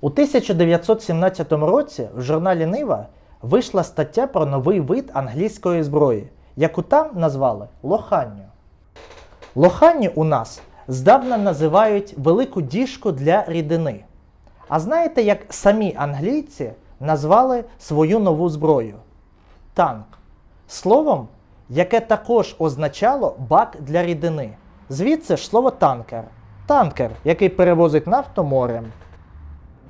У 1917 році в журналі Нива вийшла стаття про новий вид англійської зброї, яку там назвали лоханню. Лоханню у нас здавна називають велику діжку для рідини. А знаєте, як самі англійці назвали свою нову зброю? Танк. Словом, яке також означало бак для рідини. Звідси ж слово танкер. Танкер, який перевозить нафту морем.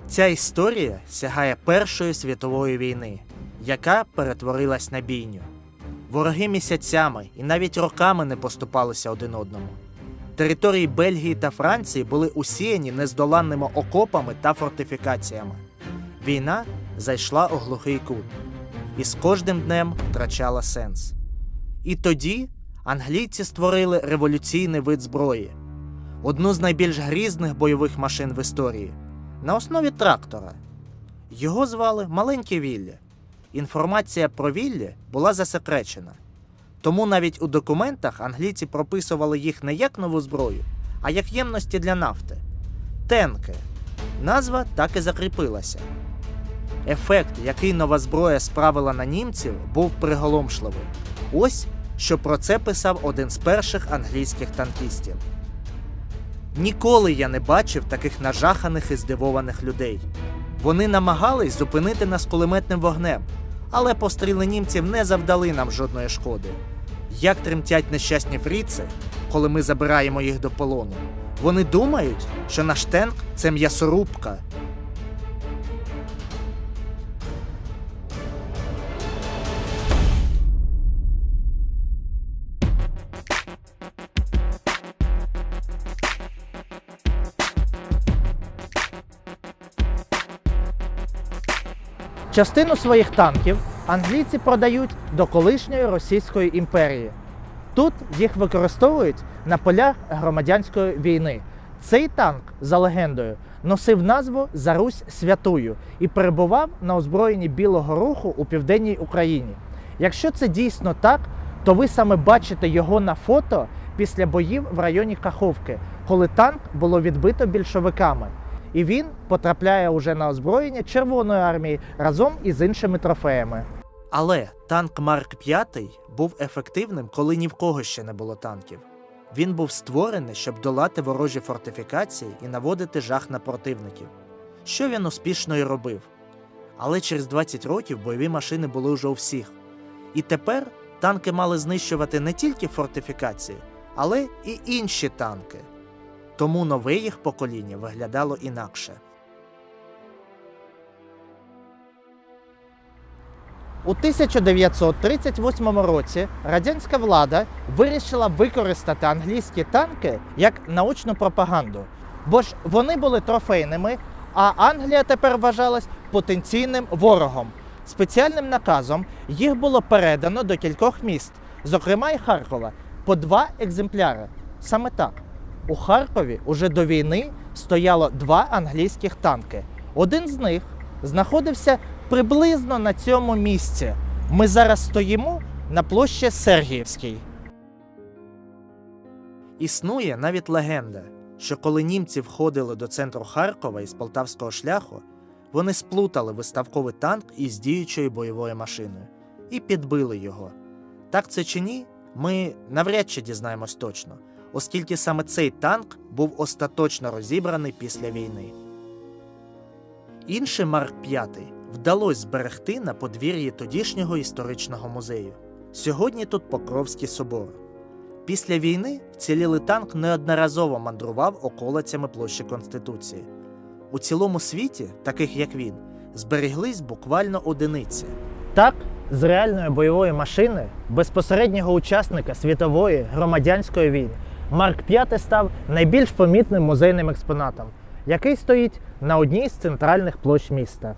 Ця історія сягає Першої світової війни, яка перетворилась на бійню. Вороги місяцями і навіть роками не поступалися один одному. Території Бельгії та Франції були усіяні нездоланними окопами та фортифікаціями. Війна зайшла у глухий кут і з кожним днем втрачала сенс. І тоді англійці створили революційний вид зброї, одну з найбільш грізних бойових машин в історії на основі трактора. Його звали Маленьке Вілля. Інформація про Віллі була засекречена. Тому навіть у документах англійці прописували їх не як нову зброю, а як ємності для нафти. Тенки. Назва так і закріпилася. Ефект, який нова зброя справила на німців, був приголомшливий. Ось що про це писав один з перших англійських танкістів. Ніколи я не бачив таких нажаханих і здивованих людей. Вони намагались зупинити нас кулеметним вогнем, але постріли німців не завдали нам жодної шкоди. Як тремтять нещасні фріци, коли ми забираємо їх до полону? Вони думають, що наш тенк це м'ясорубка. Частину своїх танків англійці продають до колишньої Російської імперії. Тут їх використовують на полях громадянської війни. Цей танк, за легендою, носив назву За Русь Святую і перебував на озброєнні Білого Руху у південній Україні. Якщо це дійсно так, то ви саме бачите його на фото після боїв в районі Каховки, коли танк було відбито більшовиками. І він потрапляє уже на озброєння Червоної армії разом із іншими трофеями. Але танк Марк 5 був ефективним, коли ні в кого ще не було танків. Він був створений, щоб долати ворожі фортифікації і наводити жах на противників. Що він успішно і робив. Але через 20 років бойові машини були вже у всіх. І тепер танки мали знищувати не тільки фортифікації, але і інші танки. Тому нове їх покоління виглядало інакше. У 1938 році радянська влада вирішила використати англійські танки як научну пропаганду, бо ж вони були трофейними, а Англія тепер вважалась потенційним ворогом. Спеціальним наказом їх було передано до кількох міст, зокрема і Харкова, по два екземпляри. Саме так. У Харкові уже до війни стояло два англійських танки. Один з них знаходився приблизно на цьому місці. Ми зараз стоїмо на площі Сергіївській. Існує навіть легенда, що коли німці входили до центру Харкова із полтавського шляху, вони сплутали виставковий танк із діючою бойовою машиною і підбили його. Так це чи ні, ми навряд чи дізнаємось точно, оскільки саме цей танк був остаточно розібраний після війни. Інший Марк V вдалося зберегти на подвір'ї тодішнього історичного музею. Сьогодні тут Покровський собор. Після війни вцілілий танк неодноразово мандрував околицями площі Конституції. У цілому світі, таких як він, зберіглись буквально одиниці. Так, з реальної бойової машини, безпосереднього учасника світової громадянської війни, Марк V став найбільш помітним музейним експонатом, який стоїть на одній з центральних площ міста.